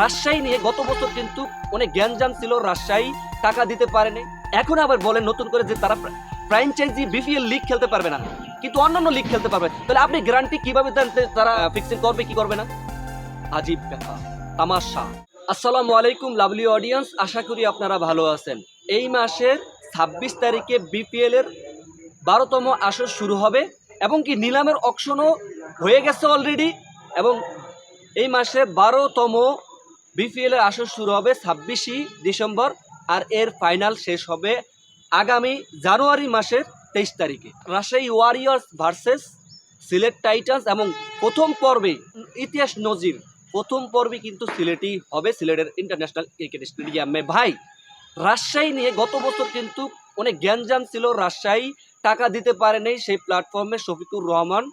রাজশাহী নিয়ে গত বছর কিন্তু অনেক জ্ঞানজাম ছিল রাজশাহী, টাকা দিতে পারেনি। এখন আবার বলেন নতুন করে যে তারা ফ্র্যাঞ্চাইজি বিপিএল লিগ খেলতে পারবে না। কিন্তু অন্যান্য লিগ খেলতে পারবে। তাহলে আপনি গ্যারান্টি কীভাবে দেন তারা ফিক্সিং করবে, কি করবে না? আজীব ব্যাপার। তামাশা। আসসালামু আলাইকুম লাভলি অডিয়েন্স আশা করি আপনারা ভালো আছেন। এই মাসের ছাব্বিশ তারিখে বিপিএল এর বারোতম আসর শুরু হবে এবং কি নিলামের অকশনও হয়ে গেছে অলরেডি এবং এই মাসে বারোতম বিপিএল এর আসর শুরু হবে ছাব্বিশে ডিসেম্বর আর এর ফাইনাল শেষ হবে আগামী জানুয়ারি মাসের তেইশ তারিখে। Rajshahi Warriors versus Sylhet Titans এবং প্রথম পর্বে ইতিহাস নজির, প্রথম পর্বে কিন্তু সিলেটই হবে সিলেটের ইন্টারন্যাশনাল ক্রিকেট স্টেডিয়ামে। ভাই, রাজশাহী নিয়ে গত বছর কিন্তু অনেক জ্ঞানজাম ছিল। রাজশাহী টাকা দিতে পারেনি সেই প্ল্যাটফর্মে শফিকুর রহমান।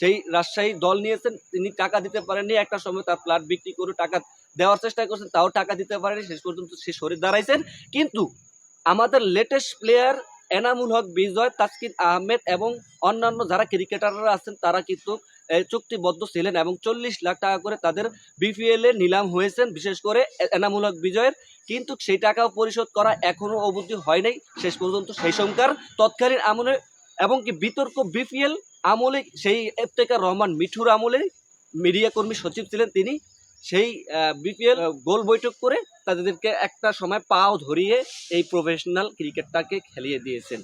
সেই রাজশাহী দল নিয়েছেন, তিনি টাকা দিতে পারেননি, একটা সময় তার প্লাট বিক্রি করে টাকা দেওয়ার চেষ্টা করছেন, তাও টাকা দিতে পারেনি, শেষ পর্যন্ত সে সরে দাঁড়াইছেন। কিন্তু আমাদের লেটেস্ট প্লেয়ার এনামুল হক, বিজয়, তাসকিন আহমেদ এবং অন্যান্য যারা ক্রিকেটাররা আছেন, তারা কিন্তু চুক্তিবদ্ধ ছিলেন এবং চল্লিশ লাখ টাকা করে তাদের বিপিএল এ নিলাম হয়েছেন, বিশেষ করে এনামুল হক, বিজয়ের। কিন্তু সেই টাকাও পরিশোধ করা এখনও অবধি হয় নাই, শেষ পর্যন্ত সেই সংখ্যার তৎকালীন আমলে এবং কি বিতর্ক বিপিএল আমলে সেই এফতেকার রহমান মিঠুর আমলে মিডিয়া কর্মী সচিব ছিলেন তিনি। সেই বিপিএল গোল বৈঠক করে তাদেরকে একটা সময় পাও ধরিয়ে এই প্রফেশনাল ক্রিকেটটাকে খেলিয়ে দিয়েছেন।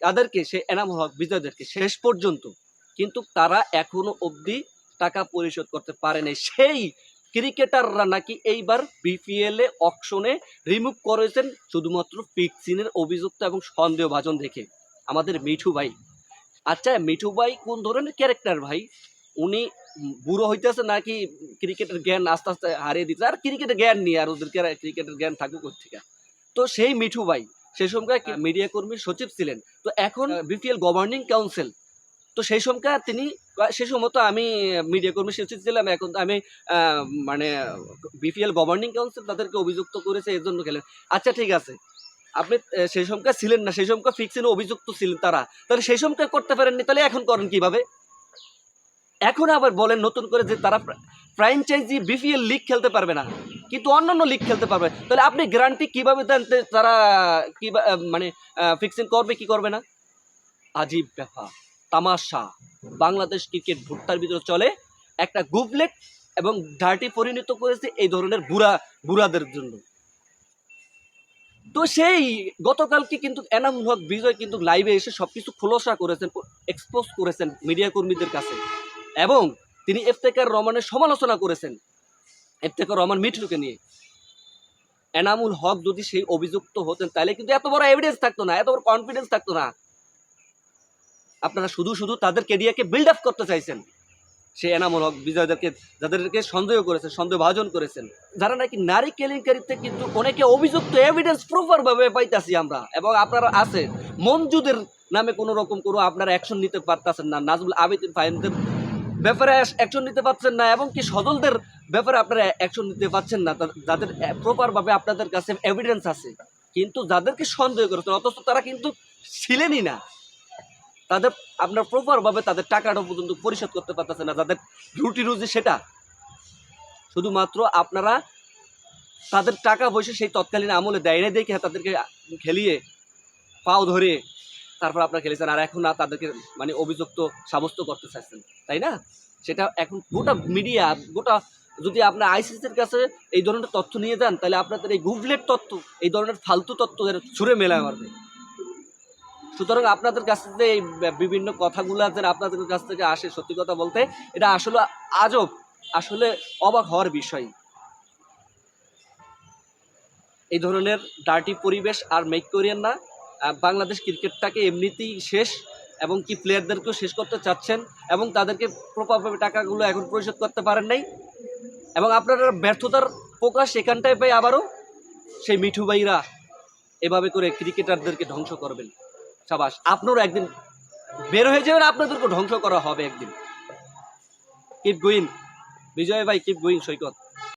তাদেরকে সে এনাম হক বিজয়দেরকে শেষ পর্যন্ত কিন্তু তারা এখনও অবধি টাকা পরিশোধ করতে পারেনি সেই ক্রিকেটাররা নাকি এইবার বিপিএল অকশনে রিমুভ করেছেন শুধুমাত্র ফিক্সিনের অভিযুক্ত এবং সন্দেহভাজন দেখে। আমাদের মিঠু ভাই আচ্ছা মিঠু ভাই কোন ধরনের ক্যারেক্টার ভাই? উনি বুড়ো হইতেছে নাকি ক্রিকেটের জ্ঞান আস্তে আস্তে হারিয়ে দিচ্ছে আর ক্রিকেটের জ্ঞান নিয়ে আর ওদেরকে ক্রিকেটের জ্ঞান থাকুক থেকে। তো সেই মিঠু ভাই সেই সময় মিডিয়া কর্মীর সচিব ছিলেন। তো এখন বিপিএল গভর্নিং কাউন্সিল তো সেই সময় তিনি সেই সময় তো আমি মিডিয়া কর্মী সচিব ছিলাম এখন আমি মানে বিপিএল গভর্নিং কাউন্সিল তাদেরকে অভিযুক্ত করেছে এর জন্য খেলেন আচ্ছা ঠিক আছে। আপনি সেই সময় ছিলেন না, সেই সময় ফিক্সিনে অভিযুক্ত ছিলেন তারা। তাহলে সেই সময় করতে পারেননি, তাহলে এখন করেন কীভাবে? এখন আবার বলেন নতুন করে যে তারা ফ্র্যাঞ্চাইজি বিপিএল লিগ খেলতে পারবে না, কিন্তু অন্যান্য লিগ খেলতে পারবে। তাহলে আপনি গ্যারান্টি কীভাবে দেন তারা কি মানে ফিক্সিং করবে, কি করবে না? আজীব ব্যাপার, তামাশা। বাংলাদেশ ক্রিকেট ভুট্টার ভিতরে চলে একটা গুবলেট এবং ডার্টি পরিণত করেছে এই ধরনের বুড়া, বুড়াদের জন্য। তো সেই গতকালকে কিন্তু এনামুল হক, বিজয় কিন্তু লাইভে এসে সবকিছু খোলসা করেছেন এক্সপোজ করেছেন মিডিয়া কর্মীদের কাছে। এবং তিনি এফতেকার রহমানের সমালোচনা করেছেন এফতেকার রহমান মিঠুকে নিয়ে। এনামুল হক যদি সেই অভিযুক্ত হতেন, তাহলে কিন্তু এত বড় এভিডেন্স থাকতো না, এত বড় কনফিডেন্স থাকতো না। আপনারা শুধু শুধু তাদের কেরিয়ারকে বিল্ড আপ করতে চাইছেন। সে এনামুল হক বিজয়দেরকে যাদেরকে সন্দেহ করেছেন সন্দেহ ভাজন করেছেন, যারা নাকি নারী কেলেঙ্কারিতে কিন্তু অনেকে অভিযুক্ত এভিডেন্স প্রপার ভাবে পাইতাছি আমরা। এবং আপনারা আছেন মঞ্জুদের নামে কোনো রকম কোনো আপনারা অ্যাকশন নিতে পারতেছেন না, নাজমুল আবেদিন ফাহিমদের ব্যাপারে অ্যাকশন নিতে পারছেন না, এবং কি সদলদের ব্যাপারে আপনারা অ্যাকশন নিতে পারছেন না যাদের প্রপার ভাবে আপনাদের কাছে এভিডেন্স আছে। কিন্তু যাদেরকে সন্দেহ করেছেন, অথচ তারা কিন্তু ছিলেনই না। তাদের আপনার প্রপার ভাবে তাদের টাকাটা পর্যন্ত পরিশোধ করতে পারতেছে না। তাদের রুটি রুজি সেটা। শুধুমাত্র আপনারা তাদের টাকা পয়সা সেই তৎকালীন আমলে দেয় না দেখে তাদেরকে খেলিয়ে, পাও ধরে তারপর আপনারা খেলেছেন। আর এখন না তাদেরকে মানে অভিযুক্ত সাব্যস্ত করতে চাইছেন, তাই না? সেটা এখন গোটা মিডিয়া, গোটা যদি আপনার আইসিসির কাছে এই ধরনের তথ্য নিয়ে যান, তাহলে আপনাদের এই গুগলের তথ্য, এই ধরনের ফালতু তথ্য ছুঁড়ে মেলায় মারবে। সুতরাং আপনাদের কাছ থেকে এই বিভিন্ন কথাগুলো যেন আপনাদের কাছ থেকে আসে সত্যি কথা বলতে, এটা আসলে আজব, আসলে অবাক হওয়ার বিষয়। এই ধরনের ডার্টি পরিবেশ আর মেক করিয়েন না বাংলাদেশ ক্রিকেটটাকে এমনিতেই শেষ এবং কি প্লেয়ারদেরকেও শেষ করতে চাচ্ছেন এবং তাদেরকে প্রপারভাবে টাকাগুলো এখন পরিশোধ করতে পারেন নাই। এবং আপনারা ব্যর্থতার প্রকাশ এখানটায় পাই আবারও, সেই মিঠু ভাইরা এভাবে করে ক্রিকেটারদেরকে ধ্বংস করবেন। সাবাস, আপনারও একদিন বের হয়ে যাবেন আপনাদেরকে ধ্বংস করা হবে একদিন। কিপ গুইন বিজয় ভাই কিপ গুইন সৈকত।